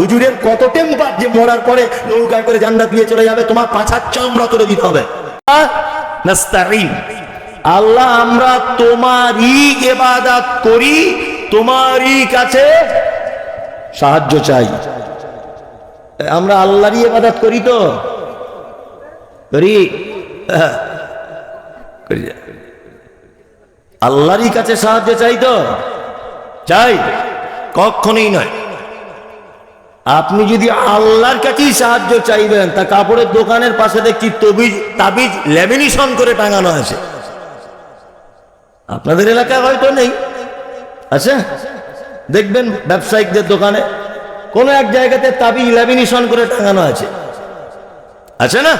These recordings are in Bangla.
হুজুরের কত টেম্পার যে মরার পরে নৌকায় করে জান্নাত নিয়ে চলে যাবে? তোমার পাছার চামড়া করে দিতে হবে। আল্লাহ, আমরা তোমারই এবাদাত করি, তোমারই কাছে সাহায্য চাই। আমরা আল্লাহরই এবাদাত করি তো। করি। আল্লাহরই কাছে সাহায্য চাই তো? চাই? কখনই নয়। আপনি যদি আল্লাহর কাছেই সাহায্য চাইবেন, তা কাপড়ের দোকানের পাশে দেখছি তবিজ, তাবিজ ল্যামিনেশন করে টাঙানো আছে। আপনাদের এলাকায় হয়তো নেই। আছে দেখবেন ব্যবসায়িকদের দোকানে কোনো এক জায়গাতে তাবিজ ল্যামিনেশন করে টাঙানো আছে। আছে না?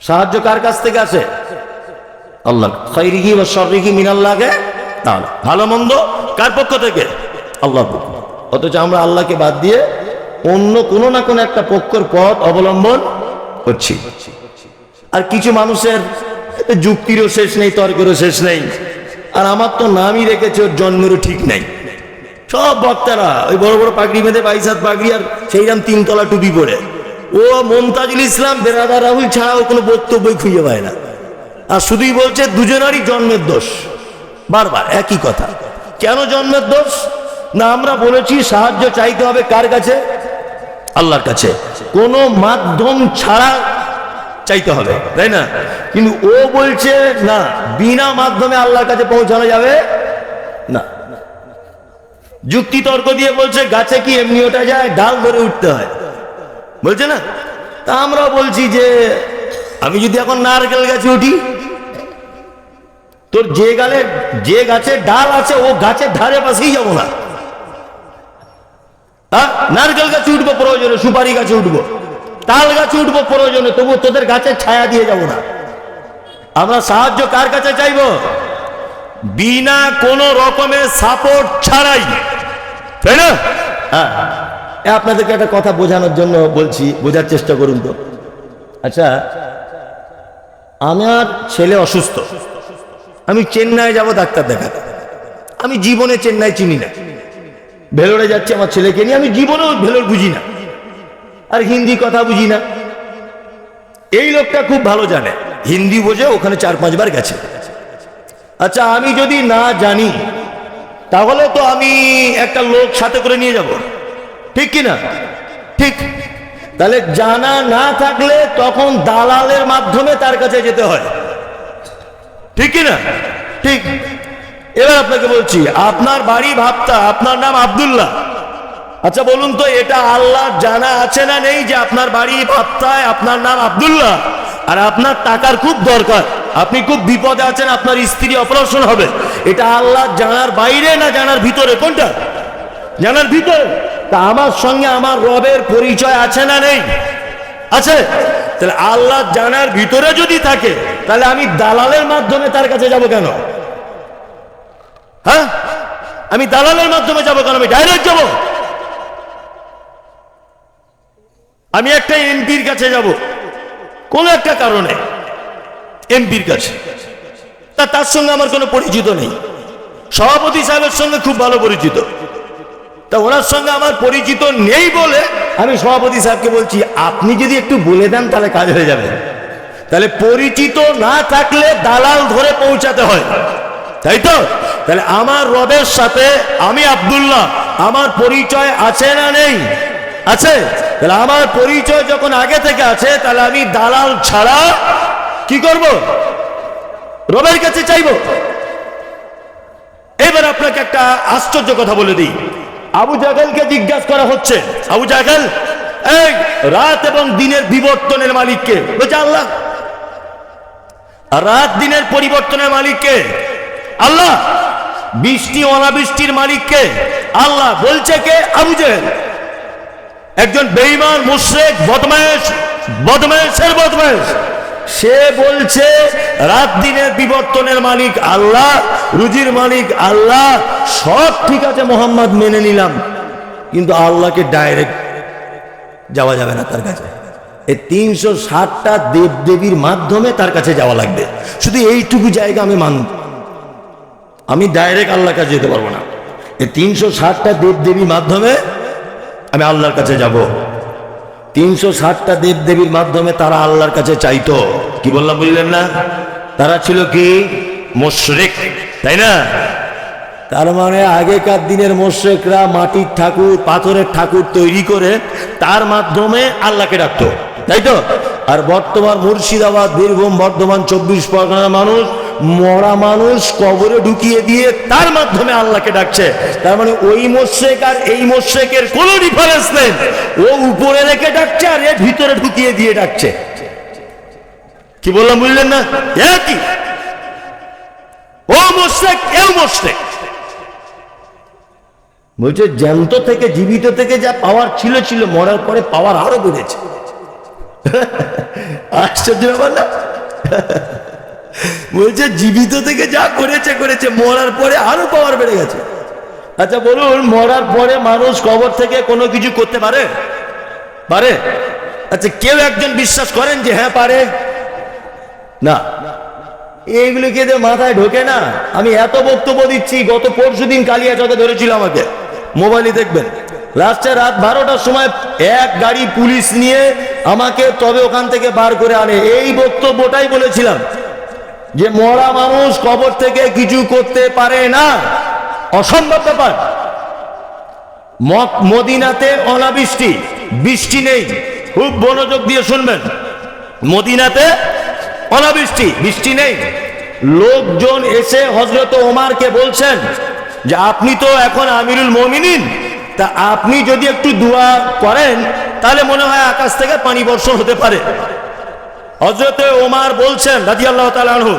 সাহায্য কার কাছ থেকে আসে আল্লাহ খৈরিহি বা সরিহি মিনাল্লাহকে তাহলে ভালো মন্দ? কার পক্ষ থেকে? আল্লাহ অথচ আমরা আল্লাহকে বাদ দিয়ে অন্য কোনো না কোনো একটা পক্ষর পথ অবলম্বন করছি। আর কিছু মানুষের যুক্তিরও শেষ নেই, তর্কেরও শেষ নেই। আর আমার তো নামই রেখেছে, ওর জন্মেরও ঠিক নেই। সব বক্তারা, ওই বড় বড় পাগড়ি বেঁধে বাইশ হাত পাগড়ি আর সেইরাম তিনতলা টুপি পরে। ও মমতাজুল ইসলাম বেরাদা রাহুল ছাড়া ও কোনো বক্তব্যই খুঁজে পায় না। আর শুধুই বলছে, দুজনেরই জন্মের দোষ। বারবার, একই কথা। কেন জন্মের দোষ? না, আমরা বলেছি সাহায্য চাইতে হবে কার কাছে? আল্লাহর কাছে। কোনো মাধ্যম ছাড়া চাইতে হবে, তাই না? কিন্তু ও বলছে, না, বিনা মাধ্যমে আল্লাহর কাছে পৌঁছানো যাবে না। যুক্তি তর্ক দিয়ে বলছে, গাছে কি এমনি ওঠা যায়? ডাল ধরে উঠতে হয়। বলছে না? তা আমরা বলছি যে, আমি যদি এখন নারকেল গাছে উঠি, তোর যে গালে, যে গাছে ডাল আছে, ও গাছের ধারে পাশেই যাব না। হ্যাঁ? নারকেল গাছে উঠবো প্রয়োজনে, সুপারি গাছে উঠবো। তাল গাছে উঠবো প্রয়োজনে, তবু তোদের গাছের ছায়া দিয়ে যাব না। আমরা সাহায্য কার কাছে চাইব? বিনা কোনো রকমের সাপোর্ট ছাড়াই। তাই না? হ্যাঁ। আপনাদেরকে একটা কথা বোঝানোর জন্য বলছি, বোঝার চেষ্টা করুন তো। আচ্ছা আমার ছেলে অসুস্থ। আমি চেন্নাই যাব ডাক্তার দেখাতে। আমি জীবনে চেন্নাই চিনি না। ভেলোরে যাচ্ছে, আমার ছেলেকে নিয়ে। আমি জীবনেও ভেলোর বুঝি না। আর হিন্দি কথা বুঝি না। এই লোকটা খুব ভালো জানে। হিন্দি বোঝে, ওখানে চার পাঁচবার গেছে। আচ্ছা আমি যদি না জানি, তাহলে তো আমি একটা লোক সাথে করে নিয়ে যাব। ঠিক কি না? ঠিক। তাহলে জানা না থাকলে তখন দালালের মাধ্যমে তার কাছে যেতে হয়। ঠিক কি না? ঠিক। এবার আপনাকে বলছি, আপনার বাড়ি ভাবতা আপনার নাম আব্দুল্লাহ। আচ্ছা বলুন তো, এটা আল্লাহ জানা আছে না নেই যে আপনার বাড়ি ভাবতায় আপনার নাম আব্দুল্লাহ? আর আপনার টাকার খুব দরকার। আপনি খুব বিপদে আছেন, আপনার স্ত্রী অপারেশন হবে। এটা আল্লাহ জানার বাইরে না জানার ভিতরে? কোনটা? জানার ভিতরে। তা আমার সঙ্গে আমার রবের পরিচয় আছে না নেই? আছে? তাহলে আল্লাহ জানার ভিতরে যদি থাকে, তাহলে আমি দালালের মাধ্যমে তার কাছে যাব কেন? হ্যাঁ? আমি দালালের মাধ্যমে যাব কেন আমি ডাইরেক্ট যাব। আমি একটা এমপির কাছে যাব। কোন একটা কারণে এমপির কাছে। তা তার সঙ্গে আমার কোনো পরিচিত নেই। সভাপতি সাহেবের সঙ্গে খুব ভালো পরিচিত। তা ওনার সঙ্গে আমার পরিচিত নেই বলে আমি সভাপতি সাহেবকে বলছি, আপনি যদি একটু বলে দেন তাহলে কাজ হয়ে যাবে। তাহলে পরিচিত না থাকলে দালাল ধরে পৌঁছাতে হয়। তাই তো? তাহলে আমার রবের সাথে আমি আব্দুল্লাহ, আমার পরিচয় আছে না নেই? আছে? তাহলে আমার পরিচয় যখন আগে থেকে আছে, তাহলে আমি দালাল ছাড়া কি করব? রবের কাছে চাইব। এবার আপনাকে একটা আশ্চর্য কথা বলে দিই। আবু জাহেলকে জিজ্ঞাসা করা হচ্ছে, আবু জাগাল এই রাত এবং দিনের বিবর্তনের মালিককে? বলছে, আল্লাহ রাত দিনের পরিবর্তনের মালিককে? আল্লাহ, বৃষ্টি, অনাবৃষ্টির মালিককে আল্লাহ বলছে কে? আবু জাহেল। একজন বেঈমান, মুশরিক, বদমায়েশ, বদমায়েশের বদমায়েশ। সে বলছে, রাত দিনের বিবর্তনের মালিক আল্লাহ, রুজির মালিক আল্লাহ, সব ঠিক আছে, মোহাম্মদ মেনে নিলাম। কিন্তু আল্লাহকে ডাইরেক্ট যাওয়া যাবে না তার কাছে। এই তিনশো ষাটটা দেব দেবীর মাধ্যমে তার কাছে যাওয়া লাগবে। শুধু এইটুকু জায়গা আমি মান আমি ডাইরেক্ট আল্লাহর কাছে যেতে পারব না। এই তিনশো ষাটটা দেব দেবীর মাধ্যমে আমি আল্লাহর কাছে যাব। তিনশো ষাটটা দেব দেবীর মাধ্যমে তারা আল্লাহর কাছে চাইতো। কি বললাম বুঝলেন না? তারা ছিল কি? মোশরেক, তাই না? তার মানে আগেকার দিনের মোশেকরা মাটির ঠাকুর, পাথরের ঠাকুর তৈরি করে তার মাধ্যমে আল্লাহকে ডাকতো। তাই তো? আর বর্তমান মুর্শিদাবাদ, বীরভূম, বর্ধমান, চব্বিশ পরগনার মানুষ মরা মানুষ কবরে ঢুকিয়ে দিয়ে তার মাধ্যমে আল্লাহকে ডাকছে। তার মানে ওই মোশেক আর এই মোশেকের কোনো ডিফারেন্স নেই। ও উপরে রেখে ডাকছে আর এ ভিতরে ঢুকিয়ে দিয়ে ডাকছে। কি বললাম বুঝলেন না? একই ও মোশেক, এও মোশেক। বলছে, জ্যান্ত থেকে, জীবিত থেকে যা পাওয়ার ছিল ছিল, মরার পরে পাওয়ার আরও বেড়েছে। আশ্চর্য ব্যাপার না? বলছে, জীবিত থেকে যা করেছে করেছে, মরার পরে আরও পাওয়ার বেড়ে গেছে। আচ্ছা বলুন, মরার পরে মানুষ কবর থেকে কোনো কিছু করতে পারে? পারে? আচ্ছা কেউ একজন বিশ্বাস করেন যে হ্যাঁ পারে? না। এইগুলো কি মাথায় ঢোকে না? আমি এত বক্তব্য দিচ্ছি, গত পরশু দিন কালিয়া চকে ধরেছিল আমাকে। মোবাইলে দেখবেন। লাস্টে রাত বারোটার সময় এক গাড়ি পুলিশ নিয়ে আমাকে তবে ওখান থেকে বার করে আনে। এই বক্তব্যটাই বলেছিলাম। যে মরা মানুষ কবর থেকে কিছু করতে পারে না, অসম্ভব ব্যাপার। মদিনাতে অনাবৃষ্টি, বৃষ্টি নেই, খুব মনোযোগ দিয়ে শুনবেন। মদিনাতে অনাবৃষ্টি, বৃষ্টি নেই। লোকজন এসে হজরত ওমারকে বলছেন যে, আপনি তো এখন আমিরুল মমিনিন, তা আপনি যদি একটু দোয়া করেন, তাহলে মনে হয় আকাশ থেকে পানি বর্ষণ হতে পারে। হজরত ওমার বলছেন রাজি আল্লাহ তালু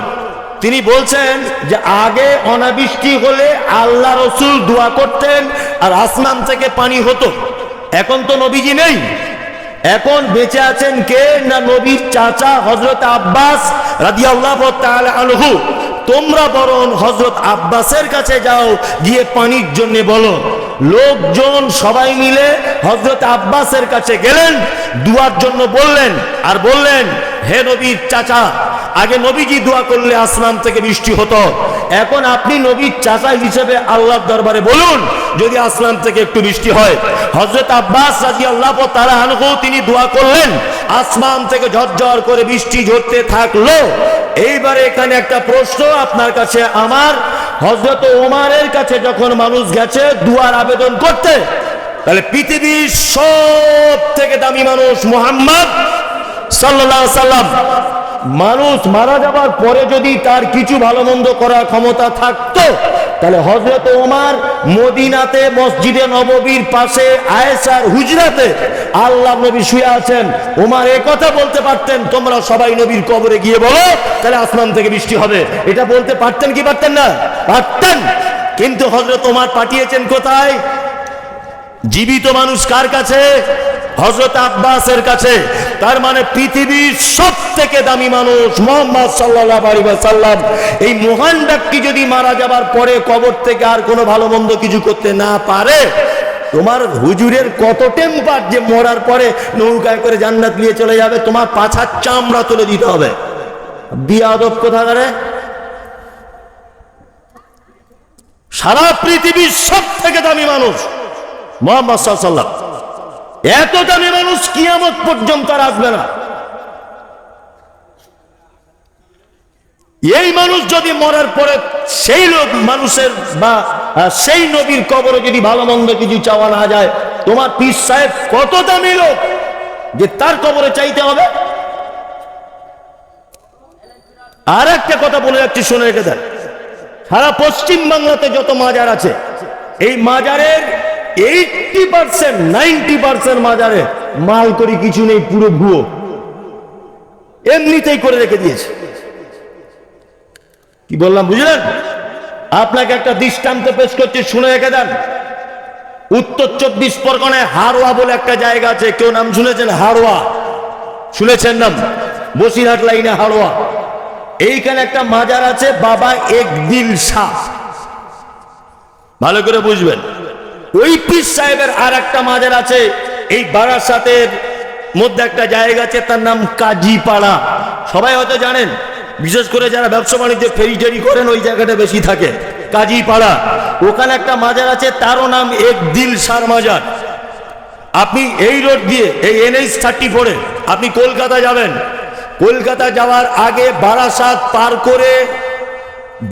তিনি বলছেন যে আগে অনাবৃষ্টি হলে আল্লাহ রসুল দোয়া করতেন আর আসমান থেকে পানি হতো। এখন তো নবীজি নেই। এখন বেঁচে আছেন কে না নবীর চাচা হজরত আব্বাস রাজি আল্লাহ আলহু তোমরা বরং হজরত আব্বাসের কাছে যাও, গিয়ে পানির জন্য বলো। লোকজন সবাই মিলে হজরত আব্বাসের কাছে গেলেন, দুয়ার জন্য বললেন, আর বললেন, হে নবীর চাচা, আগে নবীজি দোয়া করলে আসমান থেকে বৃষ্টি হতো। এখন আপনি নবীর চাচা হিসেবে আল্লাহর দরবারে বলুন, যদি আসমান থেকে একটু বৃষ্টি হয়। হজরত আব্বাস রাজি আল্লাহ তারা আনহু তিনি দোয়া করলেন, আসমান থেকে ঝরঝর করে বৃষ্টি ঝরতে থাকল। এইবারে এখানে একটা প্রশ্ন আপনার কাছে আমার? হজরত ওমারের কাছে যখন মানুষ গেছে দুয়ার আবেদন করতে, তাহলে পৃথিবীর সব থেকে দামি মানুষ মোহাম্মদ সাল্লাম। মানুষ মারা যাবার পরে যদি তার কিছু ভালো মন্দ করার ক্ষমতা থাকতো তাহলে হজরত ওমার মদিনাতে মসজিদে নববীর পাশে আয়েসার হুজরাতে আল্লাহ নবী শুয়ে আছেন। ওমার এ কথা বলতে পারতেন, তোমরা সবাই নবীর কবরে গিয়ে বলো, তাহলে আসমান থেকে বৃষ্টি হবে। এটা বলতে পারতেন কি পারতেন না? পারতেন। কিন্তু হজরত ওমার পাঠিয়েছেন কোথায়? জীবিত মানুষ কার কাছে? হজরত আব্বাসের কাছে। তার মানে পৃথিবীর সব থেকে দামি মানুষ মোহাম্মদ সাল্লাহ আলী সাল্লাম এই মহান ব্যক্তি যদি মারা যাবার পরে কবর থেকে আর কোনো ভালো মন্দ কিছু করতে না পারে, তোমার হুজুরের কত টেম্পার যে মরার পরে নৌকায় করে জান্নাত নিয়ে চলে যাবে, তোমার পাছার চামড়া তুলে দিতে হবে। বিয়াদব কোথাকারে? সারা পৃথিবীর সব থেকে দামি মানুষ মোহাম্মদ সাল্লাম এত দামি মানুষ কিয়ামত পর্যন্ত আর আসবে না। এই মানুষ যদি মরার পরে সেই লোক মানুষের বা সেই নবীর কবরে যদি ভালো মন্দ কিছু চাওয়া না যায়, তোমার পীর সাহেব কত দামি লোক যে তার কবরে চাইতে হবে? আর একটা কথা বলে যাচ্ছি, শুনে রেখে দেন। সারা পশ্চিম বাংলাতে যত মাজার আছে, এই মাজারের এইটটি পার্সেন্ট নাইনটি পার্সেন্ট মাজারে মাল করি কিছু নেই, পুরো ভুয়ো। এমনিতেই করে রেখে দিয়েছে। কি বললাম, বুঝলেন? আপনাকে একটা দৃষ্টান্ত পেশ করছি, শুনে রেখে দেন। উত্তর চব্বিশ পরগনায় হারোয়া বলে একটা জায়গা আছে, কেউ নাম শুনেছেন? হারোয়া। শুনেছেন নাম? বসিরহাট লাইনে হারোয়া। এইখানে একটা মাজার আছে, বাবা একদিল শাহ। ভালো করে বুঝবেন। ওই পীর সাহেবের আর একটা মাজার আছে। এই বারাসাতের মধ্যে একটা জায়গা আছে, তার নাম কাজীপাড়া। সবাই হয়তো জানেন, বিশেষ করে যারা ব্যবসা বাণিজ্য ফেরি টেরি করেন, ওই জায়গাটা বেশি থাকে, কাজীপাড়া। ওখানে একটা মাজার আছে, তারও নাম এক দিল সার মাজার। আপনি এই রোড দিয়ে, এই এনএইচ থার্টি ফোরে আপনি কলকাতা যাবেন। কলকাতা যাওয়ার আগে বারাসাত পার করে,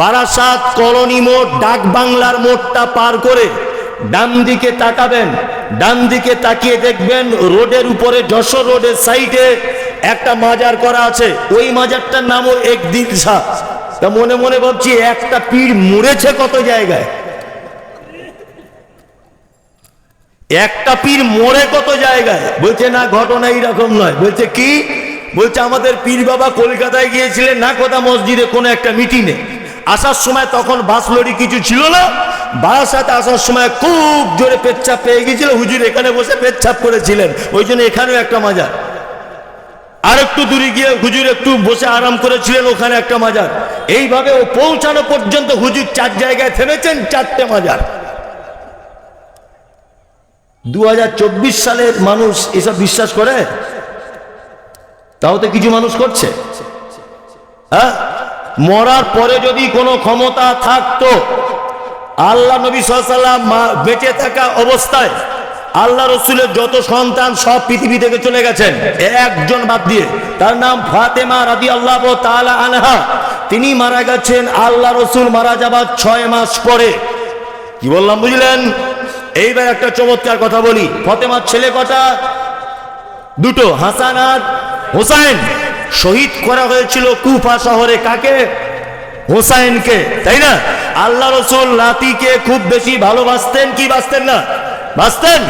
বারাসাত কলোনি মোড় ডাক বাংলার মোড়টা পার করে ডান দিকে তাকাবেন, ডান দিকে তাকিয়ে দেখবেন রোডের উপরে, যশোর রোডের সাইডে একটা মাজার করা আছে। ওই মাজারটার নামও একদিন শাহ তা মনে মনে ভাবছি একটা পীর মরেছে কত জায়গায়? একটা পীর মরে কত জায়গায়? বলছে, না, ঘটনা এইরকম নয়। বলছে, কি? বলছে, আমাদের পীর বাবা কলকাতায় গিয়েছিলেন, না কথা মসজিদে, কোনো একটা মিটিংয়ে আসার সময় তখন বাস লরি কিছু ছিল না। বারাসাতে আসার সময় খুব জোরে পেচ্ছাপ পেয়ে গিয়েছিল। হুজুর এখানে বসে পেচ্ছাপ করেছিলেন। ওই জন্য এখানেও একটা মাজার। আর একটু দূরে গিয়ে হুজুর একটু বসে আরাম করেছিলেন, ওখানে একটা মাজার। এইভাবে ও পৌঁছানো পর্যন্ত হুজুর চার জায়গায় থেমেছেন, চারটে মাজার। দু সালের মানুষ এসব বিশ্বাস করে? তাও তো কিছু মানুষ করছে। হ্যাঁ? মরার পরে যদি কোনো ক্ষমতা থাকতো, আল্লাহ নবী সাল্লাম বেঁচে থাকা অবস্থায় আল্লাহ রসুলের যত সন্তান সব পৃথিবী থেকে চলে গেছেন। একজন বাদ দিয়ে। তার নাম ফাতেমা রাদি আল্লাহ আনহা। তিনি মারা গেছেন আল্লাহ রসুল মারা যাবার ছয় মাস পরে। কি বললাম, বুঝলেন? এইবার একটা চমৎকার কথা বলি। ফতেমার ছেলে কটা? দুটো, হাসান আর হোসাইন। শহীদ করা হয়েছিল কুফা শহরে কাকে? হোসাইনকে, তাই না? আল্লাহ রসুল নাতিকে খুব বেশি ভালোবাসতেন কি বাসতেন না? বাসতেন?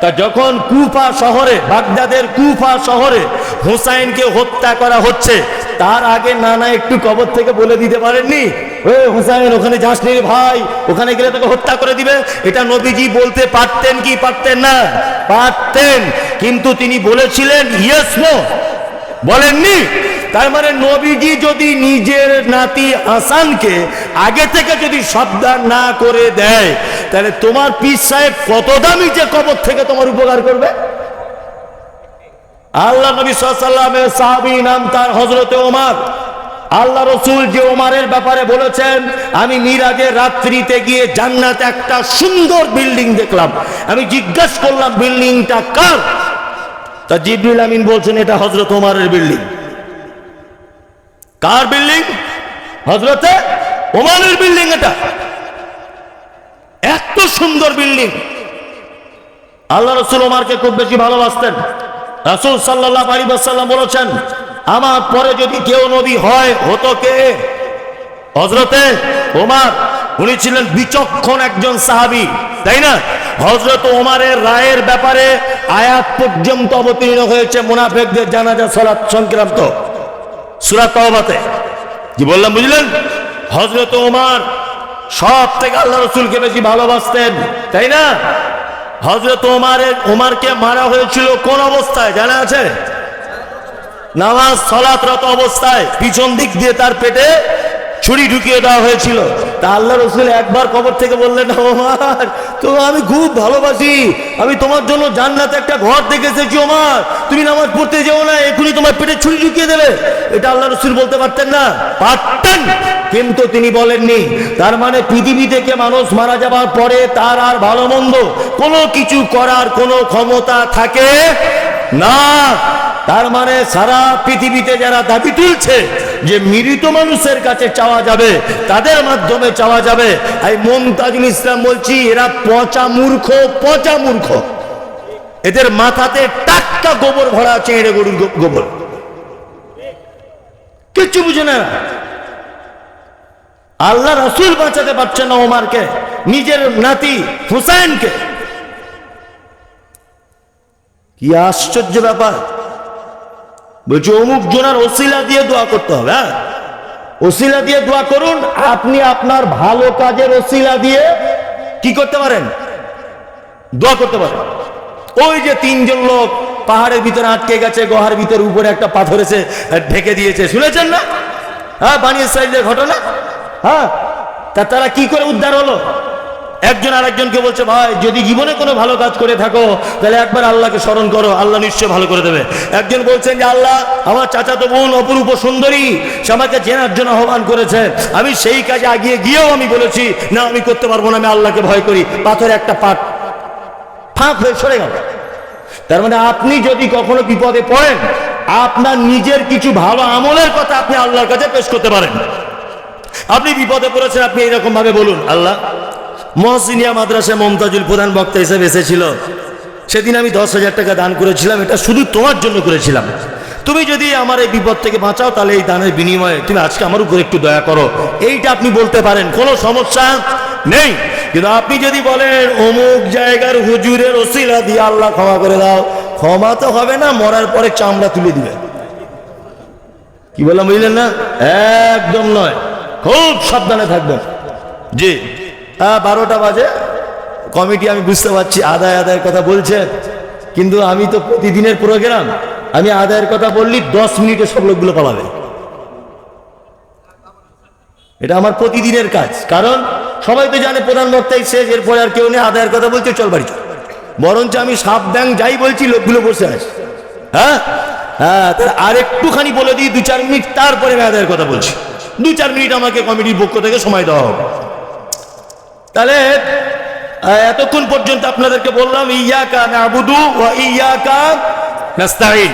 তা যখন কুফা শহরে, বাগদাদের কুফা শহরে হোসাইনকে হত্যা করা হচ্ছে, তার আগে নানা একটু কবর থেকে বলে দিতে পারেননি? ও হুসাইন, ওখানে যাস নি ভাই, ওখানে গেলে তোকে হত্যা করে দিবে। এটা নবীজি বলতে পারতেন কি পারতেন না? পারতেন। কিন্তু তিনি বলেছিলেন ইয়েস নো বলেননি? তার মানে নবীজি যদি নিজের নাতি হাসানকে আগে থেকে যদি সাবধান না করে দেয়, তাহলে তোমার পীর সাহেব কত দামি যে কবর থেকে তোমার উপকার করবে? আল্লাহ নবী সাল্লামের সাহাবি নাম তার হজরতে ওমার। আল্লাহ রসুল যে ওমারের ব্যাপারে বলেছেন, আমি মিরাজের রাত্রিতে গিয়ে জান্নাত একটা সুন্দর বিল্ডিং দেখলাম। আমি জিজ্ঞাসা করলাম, বিল্ডিংটা কার? তা জিবরুল আমিন বলছেন, এটা হজরত ওমারের বিল্ডিং। কার বিল্ডিং? হজরতে ওমানের বিল্ডিং এটা। এত সুন্দর বিল্ডিং। আল্লাহ রসুল ওমারকে খুব বেশি ভালোবাসতেন। রাসুল সাল্লাহ আলী বলেছেন, আমার পরে যদি কেউ নবী হয়, হতো কে? হজরতে ওমার, উনি ছিলেন বিচক্ষণ একজন সাহাবি। তাই না? হজরত ওমারের রায়ের ব্যাপারে আয়াত পর্যন্ত অবতীর্ণ হয়েছে মুনাফেকদের জানাজা সলাৎ সংক্রান্ত। সুরাত তওবাতে। কি বললাম, বুঝলেন? হজরত ওমার সব থেকে আল্লাহ রসুলকে বেশি ভালোবাসতেন, তাই না? হজরত ওমারের ওমারকে মারা হয়েছিল কোন অবস্থায়? জানা আছে? নামাজ, সলাতরত অবস্থায় পিছন দিক দিয়ে তার পেটে ছুরি ঢুকিয়ে দেওয়া হয়েছিল। তা আল্লাহ রসুল একবার কবর থেকে বললেন তো আমি খুব ভালোবাসি। আমি তোমার জন্য জান্নাতে একটা ঘর দেখে এসেছি, ওমার। তুমি নামাজ পড়তে যেও না এখনই তোমার পেটে ছুরি ঢুকিয়ে দেবে। এটা আল্লাহ রসুল বলতে পারতেন না। পারতেন, কিন্তু তিনি বলেননি। তার মানে পৃথিবী থেকে মানুষ মারা যাবার পরে তার আর ভালো মন্দ কোনো কিছু করার কোনো ক্ষমতা থাকে না। তার মানে সারা পৃথিবীতে যারা দাবি তুলছে যে মৃত মানুষের কাছে চাওয়া যাবে, তাদের মাধ্যমে চাওয়া যাবে। এই মমতাজুল ইসলাম বলছি, এরা পচা মূর্খ পচা মূর্খ। এদের মাথাতে টাটকা গোবর ভরা আছে, এড়ে গরুর গোবর। কিচ্ছু বুঝে না আল্লাহ রসুল বাঁচাতে পারছে না ওমারকে, নিজের নাতি হুসাইনকে। কি আশ্চর্য ব্যাপার। বলছি, অমুক জনার ওসিলা দিয়ে দোয়া করতে হবে হ্যাঁ? ওসিলা দিয়ে দোয়া করুন, আপনি আপনার ভালো কাজের ওসিলা দিয়ে কি করতে পারেন? দোয়া করতে পারেন। ওই যে তিনজন লোক পাহাড়ের ভিতরে আটকে গেছে, গুহার ভিতরে উপরে একটা পাথর এসে ঢেকে দিয়েছে, শুনেছেন না? হ্যাঁ বানিয়ে ঘটনা? হ্যাঁ তা তারা কি করে উদ্ধার হলো? একজন আরেকজনকে বলছে, ভাই, যদি জীবনে কোনো ভালো কাজ করে থাকো, তাহলে একবার আল্লাহকে স্মরণ করো, আল্লাহ নিশ্চয় ভালো করে দেবে। একজন বলছেন যে, আল্লাহ, আমার চাচাতো বোন অপরূপ সুন্দরী, সে আমাকে চেনার জন্য আহ্বান করেছে। আমি সেই কাজে আগিয়ে গিয়েও আমি বলেছি, না, আমি করতে পারব না, আমি আল্লাহকে ভয় করি। পাথরে একটা পাট ফাঁক হয়ে সরে গেল। তার মানে আপনি যদি কখনো বিপদে পড়েন, আপনার নিজের কিছু ভালো আমলের কথা আপনি আল্লাহর কাছে পেশ করতে পারেন। আপনি বিপদে পড়েছেন, আপনি এরকম ভাবে বলুন, আল্লাহ মহসিনিয়া মাদ্রাসা মমতাজুল প্রধান বক্তা হিসেবে এসেছিল। সেদিন আমি দশ হাজার টাকা দান করেছিলাম, এটা শুধু তোমার জন্য করেছিলাম। তুমি যদি আমার এই বিপদ থেকে বাঁচাও, তাহলে এই দানের বিনিময়ে তুমি আজকে আমার উপর একটু দয়া করো। এইটা আপনি বলতে পারেন, কোনো সমস্যা নেই। কিন্তু আপনি যদি বলেন, অমুক জায়গার হুজুরের ওসিলা দিয়ে আল্লাহ ক্ষমা করে দাও। ক্ষমা তো হবে না, মরার পরে চামড়া তুলে দিবে। কি বললাম, বুঝলেন না? একদম নয়। খুব সাবধানে থাকবেন। জি। বারোটা বাজে। কমিটি, আমি বুঝতে পারছি, আদায়, আদায়ের কথা বলছেন। কিন্তু আমি তো প্রতিদিনের প্রোগ্রাম আমি আদায়ের কথা বললি, দশ মিনিটে সব লোকগুলো পালাবে। এটা আমার প্রতিদিনের কাজ। কারণ সবাই তো জানে প্রধান বক্তাই শেষ, এরপরে আর কেউ নেই, আদায়ের কথা বলছে, চল বাড়ি চল। বরঞ্চ আমি সাপ ব্যাং যাই বলছি, লোকগুলো বসে আছে। হ্যাঁ? হ্যাঁ তার আর একটুখানি বলে দিই, দু চার মিনিট, তারপরে আমি আদায়ের কথা বলছি। দু চার মিনিট আমাকে কমিটির পক্ষ থেকে সময় দেওয়া হবে। তাহলে এতক্ষণ পর্যন্ত আপনাদেরকে বললাম ইয়াকা নাবুদু ওয়া ইয়াকা নাস্তাইন